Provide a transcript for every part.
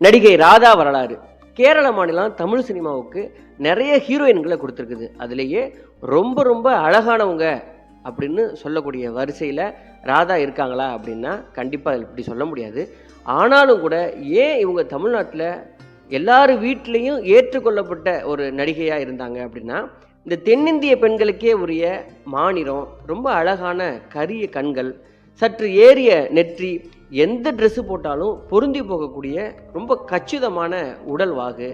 நடிகை ராதா வரலாறு. கேரள மாநிலம் தமிழ் சினிமாவுக்கு நிறைய ஹீரோயின்களை கொடுத்துருக்குது. அதுலேயே ரொம்ப ரொம்ப அழகானவங்க அப்படின்னு சொல்லக்கூடிய வரிசையில் ராதா இருக்காங்களா அப்படின்னா கண்டிப்பாக அதில் இப்படி சொல்ல முடியாது. ஆனாலும் கூட ஏன் இவங்க தமிழ்நாட்டில் எல்லார் வீட்லேயும் ஏற்றுக்கொள்ளப்பட்ட ஒரு நடிகையாக இருந்தாங்க அப்படின்னா இந்த தென்னிந்திய பெண்களுக்கே உரிய மாநிலம் ரொம்ப அழகான கரிய கண்கள் சற்று ஏறிய நெற்றி எந்த ட்ரெஸ்ஸு போட்டாலும் பொருந்தி போகக்கூடிய ரொம்ப கச்சிதமான உடல் வாகு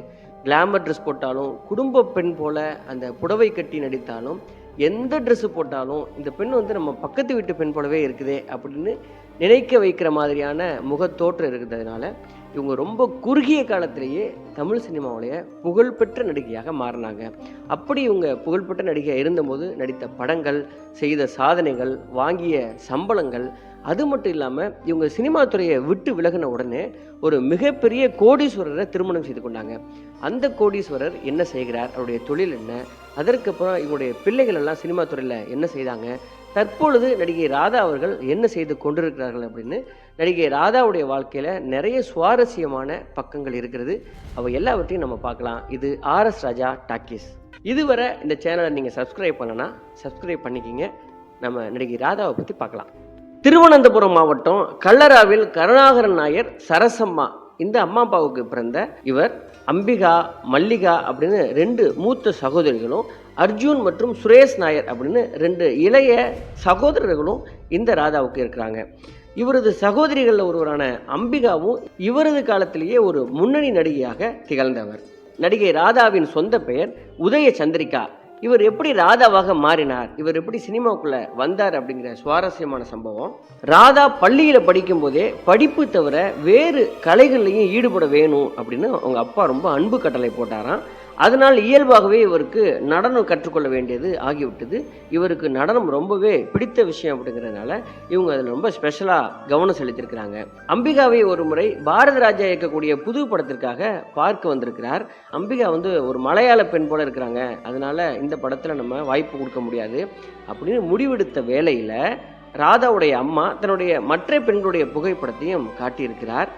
கிளாமர் ட்ரெஸ் போட்டாலும் குடும்ப பெண் போல அந்த புடவை கட்டி நடித்தாலும் எந்த ட்ரெஸ்ஸு போட்டாலும் இந்த பெண் வந்து நம்ம பக்கத்து வீட்டு பெண் போலவே இருக்குதே அப்படின்னு நினைக்க வைக்கிற மாதிரியான முகத்தோற்றம் இருக்கிறதுனால இவங்க ரொம்ப குறுகிய காலத்திலேயே தமிழ் சினிமாவுடைய புகழ்பெற்ற நடிகையாக மாறினாங்க. அப்படி இவங்க புகழ்பெற்ற நடிகையாக இருந்தபோது நடித்த படங்கள் செய்த சாதனைகள் வாங்கிய சம்பளங்கள் அது மட்டும் இல்லாமல் இவங்க சினிமா துறையை விட்டு விலகின உடனே ஒரு மிகப்பெரிய கோடீஸ்வரரை திருமணம் செய்து கொண்டாங்க. அந்த கோடீஸ்வரர் என்ன செய்கிறார்? அவருடைய தொழில் என்ன? அதற்கப்புறம் இவங்களுடைய பிள்ளைகள் எல்லாம் சினிமா துறையில் என்ன செய்தாங்க? தற்பொழுது நடிகை ராதா அவர்கள் என்ன செய்து கொண்டிருக்கிறார்கள் அப்படின்னு நடிகை ராதாவுடைய வாழ்க்கையில் நிறைய சுவாரஸ்யமான பக்கங்கள் இருக்கிறது. அவள் எல்லாவற்றையும் நம்ம பார்க்கலாம். இது ஆர்எஸ் ராஜா டாக்கீஸ். இதுவரை இந்த சேனலை நீங்கள் சப்ஸ்கிரைப் பண்ணனா சப்ஸ்கிரைப் பண்ணிக்கிங்க. நம்ம நடிகை ராதாவை பற்றி பார்க்கலாம். திருவனந்தபுரம் மாவட்டம் கல்லராவில் கருணாகரன் நாயர் சரசம்மா இந்த அம்மா அப்பாவுக்கு பிறந்த இவர் அம்பிகா மல்லிகா அப்படின்னு ரெண்டு மூத்த சகோதரிகளும் அர்ஜுன் மற்றும் சுரேஷ் நாயர் அப்படின்னு ரெண்டு இளைய சகோதரர்களும் இந்த ராதாவுக்கு இருக்கிறாங்க. இவரது சகோதரிகளில் ஒருவரான அம்பிகாவும் இவரது காலத்திலேயே ஒரு முன்னணி நடிகையாக திகழ்ந்தவர். நடிகை ராதாவின் சொந்த பெயர் உதய சந்திரிகா இவர் எப்படி ராதாவாக மாறினார்? இவர் எப்படி சினிமாவுக்குள்ள வந்தார் அப்படிங்கிற சுவாரஸ்யமான சம்பவம். ராதா பள்ளியில் படிக்கும்போதே படிப்பு தவிர வேறு கலைகள்லையும் ஈடுபட வேணும் அப்படின்னு அவங்க அப்பா ரொம்ப அன்பு கட்டளை போட்டாராம். அதனால் இயல்பாகவே இவருக்கு நடனம் கற்றுக்கொள்ள வேண்டியது ஆகிவிட்டது. இவருக்கு நடனம் ரொம்பவே பிடித்த விஷயம் அப்படிங்கிறதுனால இவங்க அதில் ரொம்ப ஸ்பெஷலாக கவனம் செலுத்தியிருக்கிறாங்க. அம்பிகாவை ஒரு முறை பாரத ராஜா இயக்கக்கூடிய புது படத்திற்காக பார்க்க வந்திருக்கிறார். அம்பிகா வந்து ஒரு மலையாள பெண் போல இருக்கிறாங்க. அதனால இந்த படத்தில் நம்ம வாய்ப்பு கொடுக்க முடியாது. அப்படின்னு முடிவெடுத்த வேலையில் ராதாவுடைய அம்மா தன்னுடைய மற்ற பெண்களுடைய புகைப்படத்தையும் காட்டியிருக்கிறார்.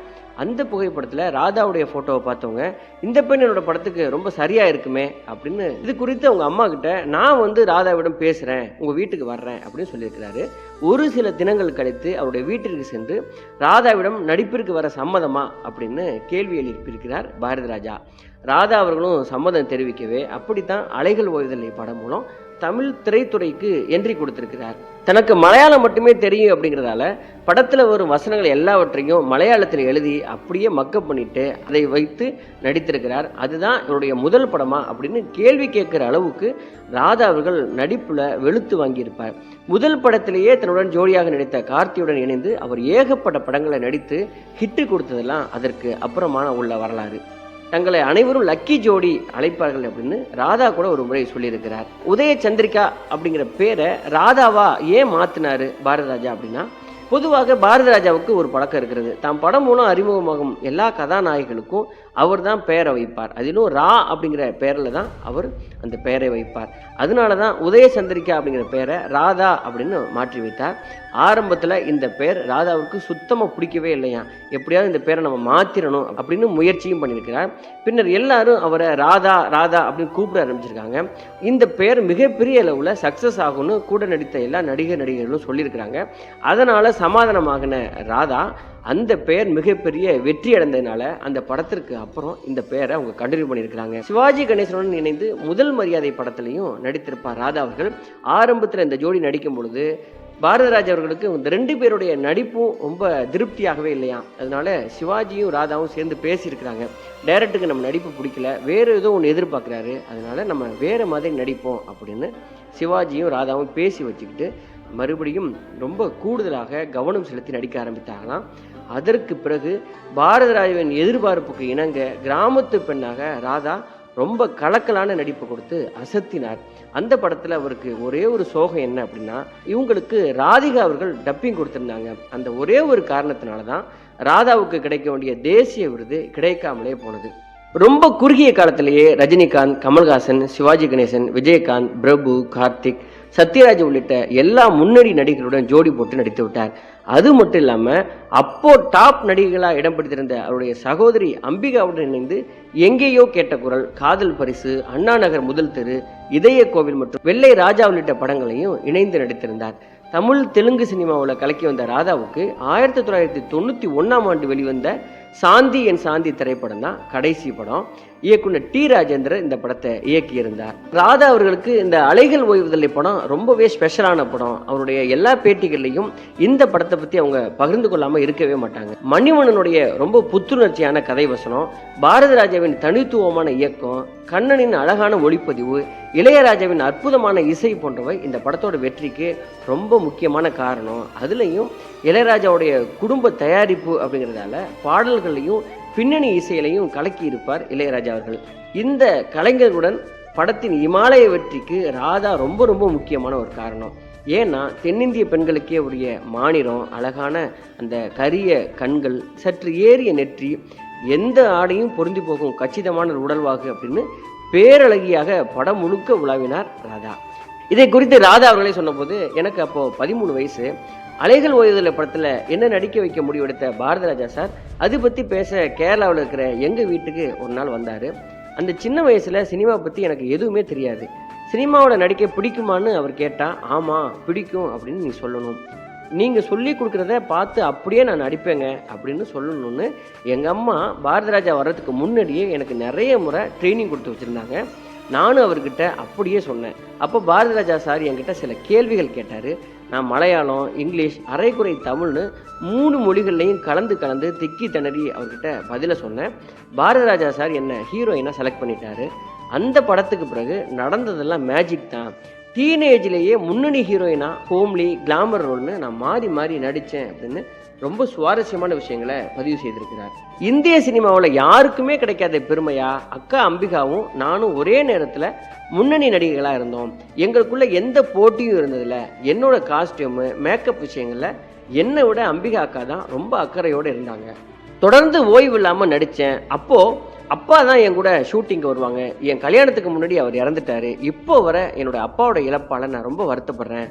அந்த புகைப்படத்தில் ராதாவுடைய ஃபோட்டோவை பார்த்தவங்க இந்த பெண் என்னோட படத்துக்கு ரொம்ப சரியாக இருக்குமே அப்படின்னு இது குறித்து அவங்க அம்மா கிட்ட நான் வந்து ராதாவிடம் பேசுகிறேன் உங்கள் வீட்டுக்கு வர்றேன் அப்படின்னு சொல்லியிருக்கிறாரு. ஒரு சில தினங்கள் கழித்து அவருடைய வீட்டிற்கு சென்று ராதாவிடம் நடிப்பிற்கு வர சம்மதமா? அப்படின்னு கேள்வி எழுப்பியிருக்கிறார் பாரதி ராஜா ராதா அவர்களும் சம்மதம் தெரிவிக்கவே அப்படித்தான் அலைகள் ஓய்தலை படம் மூலம் தமிழ் திரைத்துறைக்கு என்ட்ரி கொடுத்திருக்கிறார். தனக்கு மலையாளம் மட்டுமே தெரியும் அப்படிங்கிறதால படத்தில் வரும் வசனங்கள் எல்லாவற்றையும் மலையாளத்தில் எழுதி அப்படியே மக்கப் பண்ணிட்டு அதை வைத்து நடித்திருக்கிறார். அதுதான் இவருடைய முதல் படமா அப்படின்னு கேள்வி கேட்குற அளவுக்கு ராதா அவர்கள் நடிப்பில் வெளுத்து வாங்கியிருப்பார். முதல் படத்திலேயே தன்னுடன் ஜோடியாக நடித்த கார்த்தியுடன் இணைந்து அவர் ஏகப்பட்ட படங்களை நடித்து ஹிட்டு கொடுத்ததெல்லாம் அதற்கு அப்புறமான உள்ள வரலாறு. தங்களை அனைவரும் லக்கி ஜோடி அழைப்பார்கள் அப்படின்னு ராதா கூட ஒரு முறை சொல்லியிருக்கிறார். உதய சந்திரிகா அப்படிங்கிற பேரை ராதாவா ஏன் மாத்தினாரு பாரதராஜா அப்படின்னா பொதுவாக பாரதராஜாவுக்கு ஒரு பழக்கம் இருக்கிறது. தாம் படம் மூலம் அறிமுகமாகும் எல்லா கதாநாயகர்களுக்கும் அவர் தான் பெயரை வைப்பார். அதிலும் ரா அப்படிங்கிற பெயரில் தான் அவர் அந்த பெயரை வைப்பார். அதனால தான் உதயசந்திரிகா அப்படிங்கிற பெயரை ராதா அப்படின்னு மாற்றி வைத்தார். ஆரம்பத்தில் இந்த பெயர் ராதாவுக்கு சுத்தமாக பிடிக்கவே இல்லையா எப்படியாவது இந்த பேரை நம்ம மாற்றிடணும் அப்படின்னு முயற்சியும் பண்ணியிருக்கிறார். பின்னர் எல்லாரும் அவரை ராதா ராதா அப்படின்னு கூப்பிட ஆரம்பிச்சிருக்காங்க. இந்த பெயர் மிகப்பெரிய அளவில் சக்ஸஸ் ஆகும்னு கூட நடித்த எல்லா நடிகர் நடிகர்களும் சொல்லியிருக்கிறாங்க. அதனால் சமாதானமாகின ராதா அந்த பெயர் மிகப்பெரிய வெற்றி அடைந்ததுனால அந்த படத்திற்கு அப்புறம் இந்த பெயரை அவங்க கண்டினியூ பண்ணியிருக்கிறாங்க. சிவாஜி கணேசனுடன் இணைந்து முதல் மரியாதை படத்துலையும் நடித்திருப்பார் ராதா அவர்கள். ஆரம்பத்தில் இந்த ஜோடி நடிக்கும் பொழுது பாரதராஜ் அவர்களுக்கு இந்த ரெண்டு பேருடைய நடிப்பும் ரொம்ப திருப்தியாகவே இல்லையா அதனால சிவாஜியும் ராதாவும் சேர்ந்து பேசியிருக்கிறாங்க. டைரக்டருக்கு நம்ம நடிப்பு பிடிக்கல. வேறு ஏதோ ஒன்று எதிர்பார்க்குறாரு. அதனால நம்ம வேறு மாதிரி நடிப்போம் அப்படின்னு சிவாஜியும் ராதாவும் பேசி வச்சுக்கிட்டு மறுபடியும் ரொம்ப கூடுதலாக கவனம் செலுத்தி நடிக்க ஆரம்பித்தாங்களாம் அதற்கு பிறகு பாரதராஜவின் எதிர்பார்ப்புக்கு இணங்க கிராமத்து பெண்ணாக ராதா ரொம்ப கலக்கலான நடிப்பு கொடுத்து அசத்தினார். அந்த படத்தில் அவருக்கு ஒரே ஒரு சோகம் என்ன அப்படின்னா இவங்களுக்கு ராதிகா அவர்கள் டப்பிங் கொடுத்துருந்தாங்க. அந்த ஒரே ஒரு காரணத்தினால தான் ராதாவுக்கு கிடைக்க வேண்டிய தேசிய விருது கிடைக்காமலே போனது. ரொம்ப குறுகிய காலத்திலேயே ரஜினிகாந்த் கமல்ஹாசன் சிவாஜி கணேசன் விஜயகாந்த் பிரபு கார்த்திக் சத்யராஜ் உள்ளிட்ட எல்லா முன்னணி நடிகர்களுடன் ஜோடி போட்டு நடித்து விட்டார். அது மட்டும் இல்லாமல் அப்போ டாப் நடிகைகளாக இடம் பிடித்திருந்த அவருடைய சகோதரி அம்பிகாவுடன் இணைந்து எங்கேயோ கேட்ட குரல் காதல் பரிசு அண்ணா நகர் முதல் தெரு இதய கோவில் மற்றும் வெள்ளை ராஜா உள்ளிட்ட படங்களையும் இணைந்து நடித்திருந்தார். தமிழ் தெலுங்கு சினிமாவில் கலக்கி வந்த ராதாவுக்கு ஆயிரத்தி தொள்ளாயிரத்தி தொண்ணூற்றி ஒன்றாம் ஆண்டு வெளிவந்த சாந்தி என் சாந்தி திரைப்படம் தான் கடைசி படம். இயக்குனர் டி ராஜேந்திரன் இந்த படத்தை இயக்கியிருந்தார். ராதா அவர்களுக்கு இந்த அலைகள் ஓய்வுதலை படம் ரொம்பவே ஸ்பெஷலான படம். அவருடைய எல்லா பேட்டிகள்லையும் இந்த படத்தை பற்றி அவங்க பகிர்ந்து கொள்ளாமல் இருக்கவே மாட்டாங்க. மணிவண்ணனுடைய ரொம்ப புத்துணர்ச்சியான கதை வசனம் பாரதி ராஜாவின் தனித்துவமான இயக்கம் கண்ணனின் அழகான ஒளிப்பதிவு இளையராஜாவின் அற்புதமான இசை போன்றவை இந்த படத்தோட வெற்றிக்கு ரொம்ப முக்கியமான காரணம். அதுலேயும் இளையராஜாவுடைய குடும்ப தயாரிப்பு அப்படிங்கிறதால பாடல்கள்லையும் பின்னணி இசையிலையும் கலக்கி இருப்பார் இளையராஜா அவர்கள். இந்த கலைஞர்களுடன் படத்தின் இமாலய வெற்றிக்கு ராதா ரொம்ப ரொம்ப முக்கியமான ஒரு காரணம். ஏன்னா தென்னிந்திய பெண்களுக்கே உரிய மாநிலம் அழகான அந்த கரிய கண்கள் சற்று ஏறிய நெற்றி எந்த ஆடையும் பொருந்தி போகும் கச்சிதமான உடல்வாகு அப்படின்னு பேரழகியாக படம் முழுக்க உலாவினார் ராதா. இதை குறித்து ராதா அவர்களே சொன்னபோது எனக்கு அப்போ பதிமூணு வயசு. அலைகள் ஓய்வுதல் படத்தில் என்ன நடிக்க வைக்க முடிவெடுத்த பாரதிராஜா சார்? அது பற்றி பேச கேரளாவில் இருக்கிற எங்கள் வீட்டுக்கு ஒரு நாள் வந்தார். அந்த சின்ன வயசில் சினிமா பற்றி எனக்கு எதுவுமே தெரியாது. சினிமாவோட நடிக்க பிடிக்குமான்னு அவர் கேட்டால் ஆமாம் பிடிக்கும் அப்படின்னு நீ சொல்லணும். நீங்கள் சொல்லி கொடுக்குறத பார்த்து அப்படியே நான் நடிப்பேங்க அப்படின்னு சொல்லணும்னு எங்கள் அம்மா பாரதிராஜா வர்றதுக்கு முன்னாடியே எனக்கு நிறைய முறை ட்ரைனிங் கொடுத்து வச்சுருந்தாங்க. நானும் அவர்கிட்ட அப்படியே சொன்னேன். அப்போ பாரதிராஜா சார் என்கிட்ட சில கேள்விகள் கேட்டார். நான் மலையாளம் இங்கிலீஷ் அரைக்குறை தமிழ்னு மூணு மொழிகள்லையும் கலந்து கலந்து திக்கி திணறி அவர்கிட்ட பதிலை சொன்னேன். பாரதிராஜா சார் என்னை ஹீரோயினாக செலக்ட் பண்ணிட்டாரு. அந்த படத்துக்கு பிறகு நடந்ததெல்லாம் மேஜிக் தான். டீனேஜ்லேயே முன்னணி ஹீரோயினா ஹோம்லி கிளாமர் ரோல்னு நான் மாறி மாறி நடித்தேன் அப்படின்னு ரொம்ப சுவாரஸ்யமான விஷயங்களை பதிவு செய்திருக்கிறார். இந்திய சினிமாவில் யாருக்குமே கிடைக்காத பெருமையா? அக்கா அம்பிகாவும் நானும் ஒரே நேரத்தில் முன்னணி நடிகைகளாக இருந்தோம். எங்களுக்குள்ள எந்த போட்டியும் இருந்ததில்ல. என்னோட காஸ்டியூமு மேக்கப் விஷயங்களில் என்னை விட அம்பிகா அக்கா தான் ரொம்ப அக்கறையோடு இருந்தாங்க. தொடர்ந்து ஓய்வு இல்லாமல் நடித்தேன் அப்போது அப்பா தான் என் கூட ஷூட்டிங்க்கு வருவாங்க. என் கல்யாணத்துக்கு முன்னாடி அவர் இறந்துட்டாரு. இப்போ வர என்னோட அப்பாவோட இழப்பால் நான் ரொம்ப வருத்தப்படுறேன்.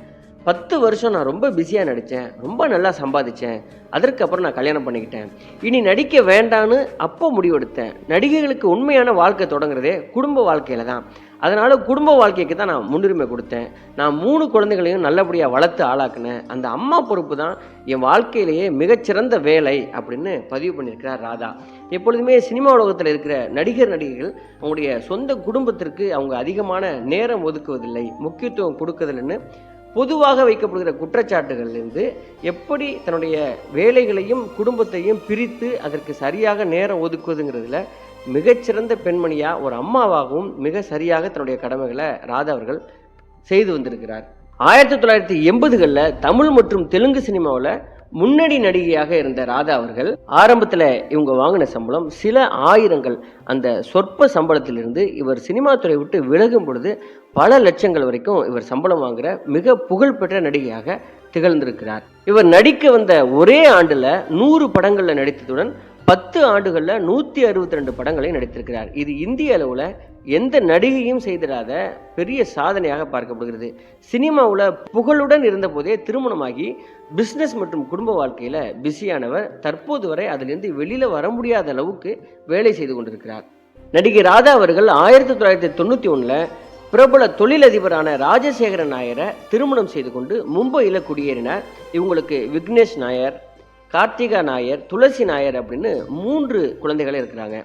பத்து வருஷம் நான் ரொம்ப பிஸியாக நடித்தேன் ரொம்ப நல்லா சம்பாதிச்சேன். அதற்கப்புறம் நான் கல்யாணம் பண்ணிக்கிட்டேன். இனி நடிக்க வேண்டான்னு அப்போ முடிவெடுத்தேன். நடிகைகளுக்கு உண்மையான வாழ்க்கை தொடங்குறதே குடும்ப வாழ்க்கையில் தான். அதனால் குடும்ப வாழ்க்கைக்கு தான் நான் முன்னுரிமை கொடுத்தேன். நான் மூணு குழந்தைகளையும் நல்லபடியாக வளர்த்து ஆளாக்குனேன். அந்த அம்மா பொறுப்பு தான் என் வாழ்க்கையிலேயே மிகச்சிறந்த வேலை அப்படின்னு பதிவு பண்ணியிருக்கிறார் ராதா. எப்பொழுதுமே சினிமா உலகத்தில் இருக்கிற நடிகர் நடிகைகள் அவங்களுடைய சொந்த குடும்பத்திற்கு அவங்க அதிகமான நேரம் ஒதுக்குவதில்லை முக்கியத்துவம் கொடுக்கறதில்லைன்னு பொதுவாக வைக்கப்படுகிற குற்றச்சாட்டுகள்லேருந்து எப்படி தன்னுடைய வேலைகளையும் குடும்பத்தையும் பிரித்து அதற்கு சரியாக நேரம் ஒதுக்குவதுங்கிறதுல மிகச்சிறந்த பெண்மணியாக ஒரு அம்மாவாகவும் மிக சரியாக தன்னுடைய கடமைகளை ராதா அவர்கள் செய்து வந்திருக்கிறார். ஆயிரத்தி தொள்ளாயிரத்தி எண்பதுகளில் தமிழ் மற்றும் தெலுங்கு சினிமாவில் முன்னணி நடிகையாக இருந்த ராதா அவர்கள் ஆரம்பத்தில் இவங்க வாங்கின சம்பளம் சில ஆயிரங்கள். அந்த சொற்ப சம்பளத்திலிருந்து இவர் சினிமா துறை விட்டு விலகும் பொழுது பல லட்சங்கள் வரைக்கும் இவர் சம்பளம் வாங்குற மிக புகழ்பெற்ற நடிகையாக திகழ்ந்திருக்கிறார். இவர் நடிக்க வந்த ஒரே ஆண்டில் நூறு படங்களில் நடித்ததுடன் பத்து ஆண்டுகளில் நூற்றி அறுபத்தி ரெண்டு படங்களை நடித்திருக்கிறார். இது இந்திய அளவில் எந்த நடிகையும் செய்திடாத பெரிய சாதனையாக பார்க்கப்படுகிறது. சினிமாவில் புகழுடன் இருந்தபோதே திருமணமாகி பிஸ்னஸ் மற்றும் குடும்ப வாழ்க்கையில் பிஸியானவர் தற்போது வரை அதிலிருந்து வெளியில் வர முடியாத அளவுக்கு வேலை செய்து கொண்டிருக்கிறார். நடிகை ராதா அவர்கள் ஆயிரத்தி தொள்ளாயிரத்தி தொண்ணூற்றி ஒன்றில் பிரபல தொழிலதிபரான ராஜசேகரன் நாயரை திருமணம் செய்து கொண்டு மும்பையில் குடியேறினார். இவங்களுக்கு விக்னேஷ் நாயர் கார்த்திகா நாயர் துளசி நாயர் அப்படின்னு மூன்று குழந்தைகள் இருக்கிறாங்க.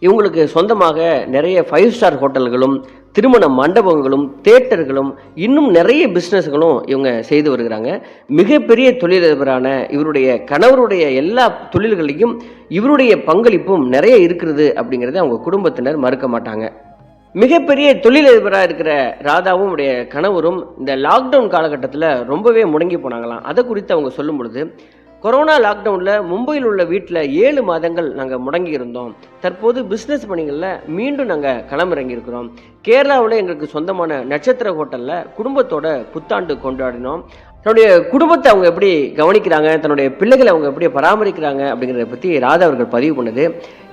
இவங்களுக்கு சொந்தமாக நிறைய ஃபைவ் ஸ்டார் ஹோட்டல்களும் திருமண மண்டபங்களும் தேட்டர்களும் இன்னும் நிறைய பிஸ்னஸ்களும் இவங்க செய்து வருகிறாங்க. மிகப்பெரிய தொழிலதிபரான இவருடைய கணவருடைய எல்லா தொழில்களையும் இவருடைய பங்களிப்பும் நிறைய இருக்கிறது அப்படிங்கிறத அவங்க குடும்பத்தினர் மறுக்க மாட்டாங்க. மிகப்பெரிய தொழிலதிபராக இருக்கிற ராதாவும் உடைய கணவரும் இந்த லாக்டவுன் காலகட்டத்தில் ரொம்பவே முடங்கி போனாங்களாம். அதை குறித்து அவங்க சொல்லும் பொழுது கொரோனா லாக்டவுனில் மும்பையில் உள்ள வீட்டில் ஏழு மாதங்கள் நாங்கள் முடங்கி இருந்தோம் தற்போது பிஸ்னஸ் பணிகளில் மீண்டும் நாங்கள் களமிறங்கியிருக்கிறோம். கேரளாவில் எங்களுக்கு சொந்தமான நட்சத்திர ஹோட்டலில் குடும்பத்தோட புத்தாண்டு கொண்டாடினோம். தன்னுடைய குடும்பத்தை அவங்க எப்படி கவனிக்கிறாங்க? தன்னுடைய பிள்ளைகளை அவங்க எப்படி பராமரிக்கிறாங்க? அப்படிங்கிறத பற்றி ராதா அவர்கள் பதிவு பண்ணுது.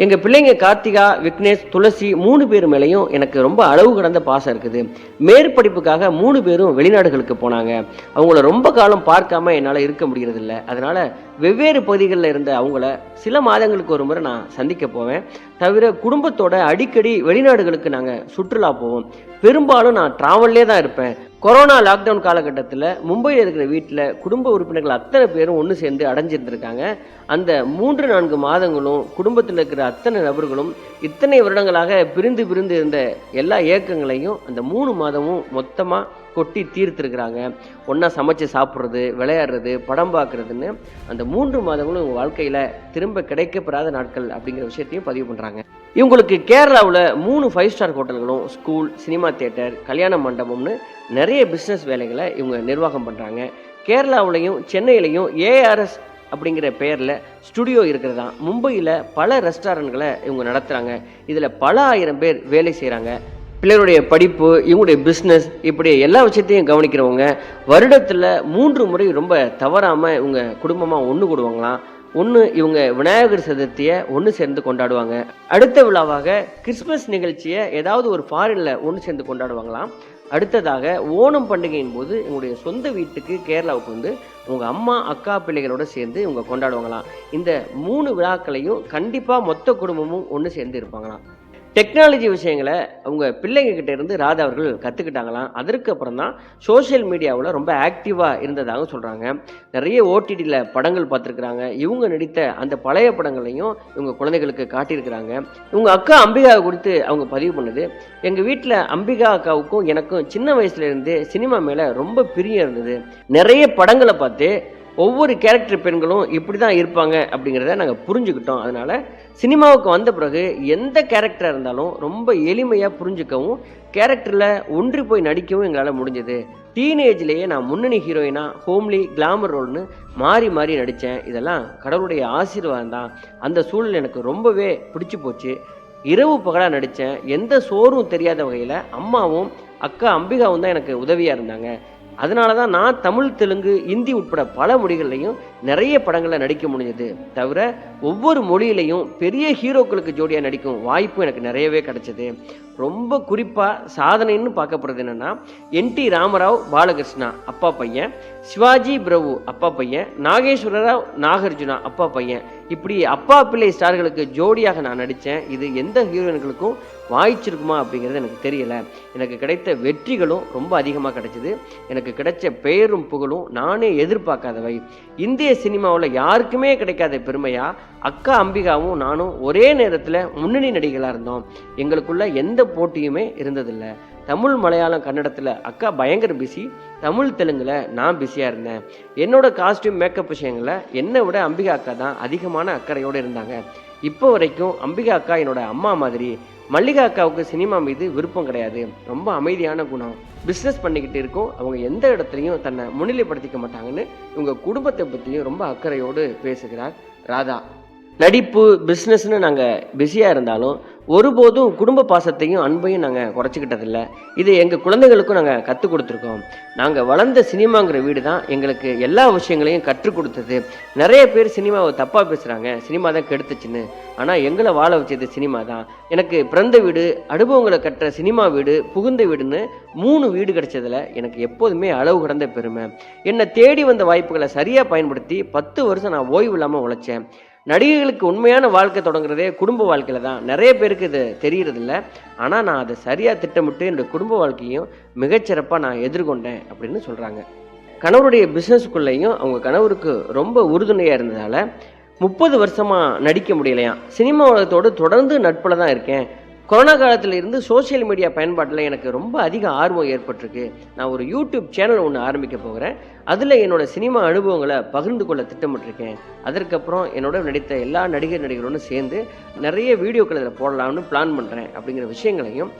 எங்கள் பிள்ளைங்க கார்த்திகா விக்னேஷ் துளசி மூணு பேர் மேலேயும் எனக்கு ரொம்ப அளவு கடந்த பாசம் இருக்குது. மேற்படிப்புக்காக மூணு பேரும் வெளிநாடுகளுக்கு போனாங்க. அவங்கள ரொம்ப காலம் பார்க்காம என்னால் இருக்க முடியறதில்ல. அதனால வெவ்வேறு பகுதிகளில் இருந்த அவங்கள சில மாதங்களுக்கு ஒரு முறை நான் சந்திக்க போவேன். தவிர குடும்பத்தோட அடிக்கடி வெளிநாடுகளுக்கு நாங்கள் சுற்றுலா போவோம். பெரும்பாலும் நான் ட்ராவல்லே தான் இருப்பேன். கொரோனா லாக்டவுன் காலகட்டத்தில் மும்பையில் இருக்கிற வீட்டில் குடும்ப உறுப்பினர்கள் அத்தனை பேரும் ஒன்று சேர்ந்து அடைஞ்சிருந்திருக்காங்க. அந்த மூன்று நான்கு மாதங்களும் குடும்பத்தில் இருக்கிற அத்தனை நபர்களும் இத்தனை வருடங்களாக பிரிந்து பிரிந்து இருந்த எல்லா இயக்கங்களையும் அந்த மூணு மாதமும் மொத்தமாக கொட்டி தீர்த்துருக்குறாங்க. ஒன்றா சமைச்சு சாப்பிட்றது விளையாடுறது படம் பார்க்குறதுன்னு அந்த மூன்று மாதங்களும் உங்கள் வாழ்க்கையில் திரும்ப கிடைக்கப்படாத நாட்கள் அப்படிங்கிற விஷயத்தையும் பதிவு பண்ணுறாங்க இவங்களுக்கு கேரளாவில் மூணு ஃபைவ் ஸ்டார் ஹோட்டல்களும் ஸ்கூல் சினிமா தேட்டர் கல்யாண மண்டபம்னு நிறைய பிஸ்னஸ் வேலைகளை இவங்க நிர்வாகம் பண்ணுறாங்க கேரளாவிலையும் சென்னையிலையும் ஏஆர்எஸ் அப்படிங்கிற பெயரில் ஸ்டுடியோ இருக்கிறதா மும்பையில் பல ரெஸ்டாரண்ட்களை இவங்க நடத்துகிறாங்க இதில் பல ஆயிரம் பேர் வேலை செய்கிறாங்க பிள்ளைகளுடைய படிப்பு இவங்களுடைய பிஸ்னஸ் இப்படி எல்லா விஷயத்தையும் கவனிக்கிறவங்க வருடத்தில் மூன்று முறை ரொம்ப தவறாமல் இவங்க குடும்பமாக ஒன்று கூடுவாங்களாம். ஒன்று இவங்க விநாயகர் சதுர்த்தியை ஒன்று சேர்ந்து கொண்டாடுவாங்க. அடுத்த விழாவாக கிறிஸ்மஸ் நிகழ்ச்சியை ஏதாவது ஒரு ஃபாரினில் ஒன்று சேர்ந்து கொண்டாடுவாங்களாம். அடுத்ததாக ஓணம் பண்டிகையின் போது இவங்களுடைய சொந்த வீட்டுக்கு கேரளாவுக்கு வந்து உங்கள் அம்மா அக்கா பிள்ளைகளோடு சேர்ந்து இவங்க கொண்டாடுவாங்களாம். இந்த மூணு விழாக்களையும் கண்டிப்பாக மொத்த குடும்பமும் ஒன்று சேர்ந்து இருப்பாங்களாம். டெக்னாலஜி விஷயங்களை அவங்க பிள்ளைங்கக்கிட்ட இருந்து ராதா அவர்கள் கற்றுக்கிட்டாங்களாம் அதற்கு அப்புறம் தான் சோஷியல் மீடியாவில் ரொம்ப ஆக்டிவாக இருந்ததாக சொல்கிறாங்க நிறைய ஓடிடியில் படங்கள் பார்த்துருக்குறாங்க. இவங்க நடித்த அந்த பழைய படங்களையும் இவங்க குழந்தைகளுக்கு காட்டியிருக்கிறாங்க. இவங்க அக்கா அம்பிகா குறித்து அவங்க பதிவு பண்ணுது. எங்கள் வீட்டில் அம்பிகா அக்காவுக்கும் எனக்கும் சின்ன வயசுலேருந்தே சினிமா மேலே ரொம்ப பிரியம் இருந்தது. நிறைய படங்களை பார்த்து ஒவ்வொரு கேரக்டர் பெண்களும் இப்படி தான் இருப்பாங்க அப்படிங்கிறத நாங்கள் புரிஞ்சுக்கிட்டோம். அதனால் சினிமாவுக்கு வந்த பிறகு எந்த கேரக்டராக இருந்தாலும் ரொம்ப எளிமையாக புரிஞ்சுக்கவும் கேரக்டரில் ஒன்றி போய் நடிக்கவும் எங்களால் முடிஞ்சது. டீனேஜ்லேயே நான் முன்னணி ஹீரோயினாக ஹோம்லி கிளாமர் ரோல்னு மாறி மாறி நடித்தேன் இதெல்லாம் கடவுளுடைய ஆசீர்வாதம் தான். அந்த சூழல் எனக்கு ரொம்பவே பிடிச்சி போச்சு. இரவு பகலாக நடித்தேன் எந்த சோறும் தெரியாத வகையில் அம்மாவும் அக்கா அம்பிகாவும் தான் எனக்கு உதவியாக இருந்தாங்க. அதனால தான் நான் தமிழ் தெலுங்கு இந்தி உட்பட பல மொழிகள்லையும் நிறைய படங்களில் நடிக்க முடிஞ்சது. தவிர ஒவ்வொரு மொழியிலையும் பெரிய ஹீரோக்களுக்கு ஜோடியாக நடிக்கும் வாய்ப்பும் எனக்கு நிறையவே கிடைச்சது. ரொம்ப குறிப்பாக சாதனைன்னு பார்க்கப்படுறது என்னென்னா என்டி ராமராவ் பாலகிருஷ்ணா அப்பா பையன் சிவாஜி பிரபு அப்பா பையன் நாகேஸ்வர ராவ் நாகார்ஜுனா அப்பா பையன். இப்படி அப்பா பிள்ளை ஸ்டார்களுக்கு ஜோடியாக நான் நடித்தேன் இது எந்த ஹீரோயின்களுக்கும் வாய்ச்சிருக்குமா அப்படிங்கிறது எனக்கு தெரியல. எனக்கு கிடைத்த வெற்றிகளும் ரொம்ப அதிகமாக கிடைச்சிது. எனக்கு கிடைச்ச பெயரும் புகழும் நானே எதிர்பார்க்காதவை. இந்திய சினிமாவில் யாருக்குமே கிடைக்காத பெருமையா? அக்கா அம்பிகாவும் நானும் ஒரே நேரத்தில் முன்னணி நடிகளாக இருந்தோம். எங்களுக்குள்ள எந்த போட்டியுமே இருந்ததில்லை. தமிழ் மலையாளம் கன்னடத்தில் அக்கா பயங்கர பிஸி தமிழ் தெலுங்கில் நான் பிஸியாக இருந்தேன். என்னோட காஸ்டியூம் மேக்கப் விஷயங்களில் என்னை விட அம்பிகா அக்கா தான் அதிகமான அக்கறையோடு இருந்தாங்க. இப்போ வரைக்கும் அம்பிகா அக்கா என்னோட அம்மா மாதிரி மல்லிகா அக்காவுக்கு சினிமா மீது விருப்பம் கிடையாது. ரொம்ப அமைதியான குணம். பிஸ்னஸ் பண்ணிக்கிட்டு இருக்கோம். அவங்க எந்த இடத்துலையும் தன்னை முன்னிலைப்படுத்திக்க மாட்டாங்கன்னு இவங்க குடும்பத்தை பற்றியும் ரொம்ப அக்கறையோடு பேசுகிறார் ராதா. நடிப்பு பிஸ்னஸ்னு நாங்கள் பிஸியாக இருந்தாலும் ஒருபோதும் குடும்ப பாசத்தையும் அன்பையும் நாங்கள் குறைச்சிக்கிட்டதில்ல. இது எங்கள் குழந்தைகளுக்கும் நாங்கள் கற்றுக் கொடுத்துருக்கோம். நாங்கள் வளர்ந்த சினிமாங்கிற வீடு தான் எங்களுக்கு எல்லா விஷயங்களையும் கற்றுக் கொடுத்தது. நிறைய பேர் சினிமாவை தப்பாக பேசுகிறாங்க சினிமா தான் கெடுத்துச்சுன்னு. ஆனால் எங்களை வாழ வச்சது சினிமா தான். எனக்கு பிறந்த வீடு அனுபவங்களை கட்டுற சினிமா வீடு புகுந்த வீடுன்னு மூணு வீடு கிடைச்சதில் எனக்கு எப்போதுமே அளவு கடந்த பெருமை. என்னை தேடி வந்த வாய்ப்புகளை சரியாக பயன்படுத்தி பத்து வருஷம் நான் ஓய்வு இல்லாமல் உழைச்சேன். நடிகைகளுக்கு உண்மையான வாழ்க்கை தொடங்குறதே குடும்ப வாழ்க்கையில் தான். நிறைய பேருக்கு இது தெரியறதில்ல. ஆனால் நான் அதை சரியாக திட்டமிட்டு என்னோட குடும்ப வாழ்க்கையும் மிகச்சிறப்பாக நான் எதிர்கொண்டேன் அப்படின்னு சொல்கிறாங்க கணவருடைய பிஸ்னஸ்க்குள்ளேயும் அவங்க கணவருக்கு ரொம்ப உறுதுணையாக இருந்ததால் முப்பது வருஷமாக நடிக்க முடியலையாம். சினிமா உலகத்தோடு தொடர்ந்து நட்பில் தான் இருக்கேன். கொரோனா காலத்தில் இருந்து சோஷியல் மீடியா பயன்பாட்டில் எனக்கு ரொம்ப அதிக ஆர்வம் ஏற்பட்டிருக்கு. நான் ஒரு யூடியூப் சேனல் ஒன்று ஆரம்பிக்க போகிறேன் அதில் என்னோட சினிமா அனுபவங்களை பகிர்ந்து கொள்ள திட்டமிட்டிருக்கேன். அதற்கப்புறம் என்னோட நடித்த எல்லா நடிகர் நடிகரோடும் சேர்ந்து நிறைய வீடியோக்கள் இதில் போடலாம்னு பிளான் பண்ணுறேன் அப்படிங்கிற விஷயங்களையும்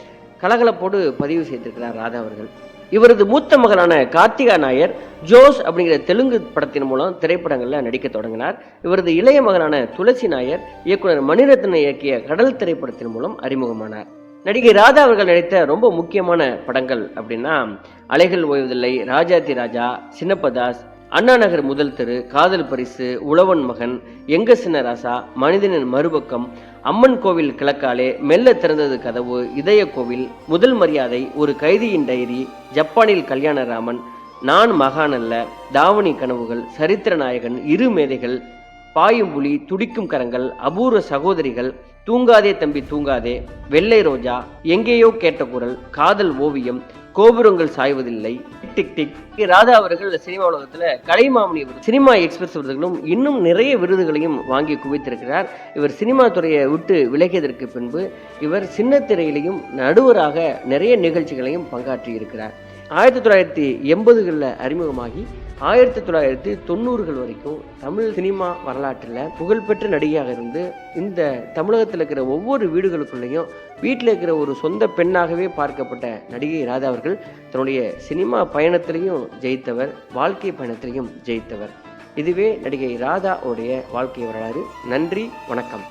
கலகலப்போடு பதிவு செய்திருக்கிறார் ராதா அவர்கள். இவரது மூத்த மகனான கார்த்திகா நாயர் ஜோஸ் அப்படிங்கிற தெலுங்கு படத்தின் மூலம் திரைப்படங்களில் நடிக்க தொடங்கினார். இவரது இளைய மகனான துளசி நாயர் இயக்குனர் மணிரத்னம் இயக்கிய கடல் திரைப்படத்தின் மூலம் அறிமுகமானார். நடிகை ராதா அவர்கள் நடித்த ரொம்ப முக்கியமான படங்கள் அப்படின்னா அலைகள் ஓய்வதில்லை ராஜாதி ராஜா சின்னப்பதாஸ் அண்ணா நகர் முதல் தெரு காதல் பரிசு உழவன் மகன் எங்க சின்ன ராசா மனிதனின் மறுபக்கம் அம்மன் கோவில் கிழக்காலே மெல்ல திறந்தது கதவு இதய கோவில். முதல் மரியாதை ஒரு கைதியின் டைரி ஜப்பானில் கல்யாணராமன் நான் மகான் அல்ல தாவணி கனவுகள் சரித்திர நாயகன் இரு மேதைகள் பாயும் புலி துடிக்கும் கரங்கள் அபூர்வ சகோதரிகள் தூங்காதே தம்பி தூங்காதே வெள்ளை ரோஜா எங்கேயோ கேட்ட குரல் காதல் ஓவியம் கோபுரங்கள் சாய்வதில்லை. டிக் டிக் ராதா அவர்கள் சினிமா உலகத்துல கலைமாமணி விருது சினிமா எக்ஸ்பிரஸ் விருதுகளும் இன்னும் நிறைய விருதுகளையும் வாங்கி குவித்திருக்கிறார். இவர் சினிமா துறையை விட்டு விலகியதற்கு பின்பு இவர் சின்ன திரையிலையும் நடுவராக நிறைய நிகழ்ச்சிகளையும் பங்காற்றி இருக்கிறார் ஆயிரத்தி தொள்ளாயிரத்தி எண்பதுகளில் அறிமுகமாகி ஆயிரத்தி தொள்ளாயிரத்தி தொண்ணூறுகள் வரைக்கும் தமிழ் சினிமா வரலாற்றில் புகழ்பெற்ற நடிகையாக இருந்து இந்த தமிழகத்தில் இருக்கிற ஒவ்வொரு வீடுகளுக்குள்ளேயும் வீட்டில் இருக்கிற ஒரு சொந்த பெண்ணாகவே பார்க்கப்பட்ட நடிகை ராதா அவர்கள் தன்னுடைய சினிமா பயணத்திலையும் ஜெயித்தவர் வாழ்க்கை பயணத்திலையும் ஜெயித்தவர். இதுவே நடிகை ராதா உடைய வாழ்க்கை வரலாறு. நன்றி வணக்கம்.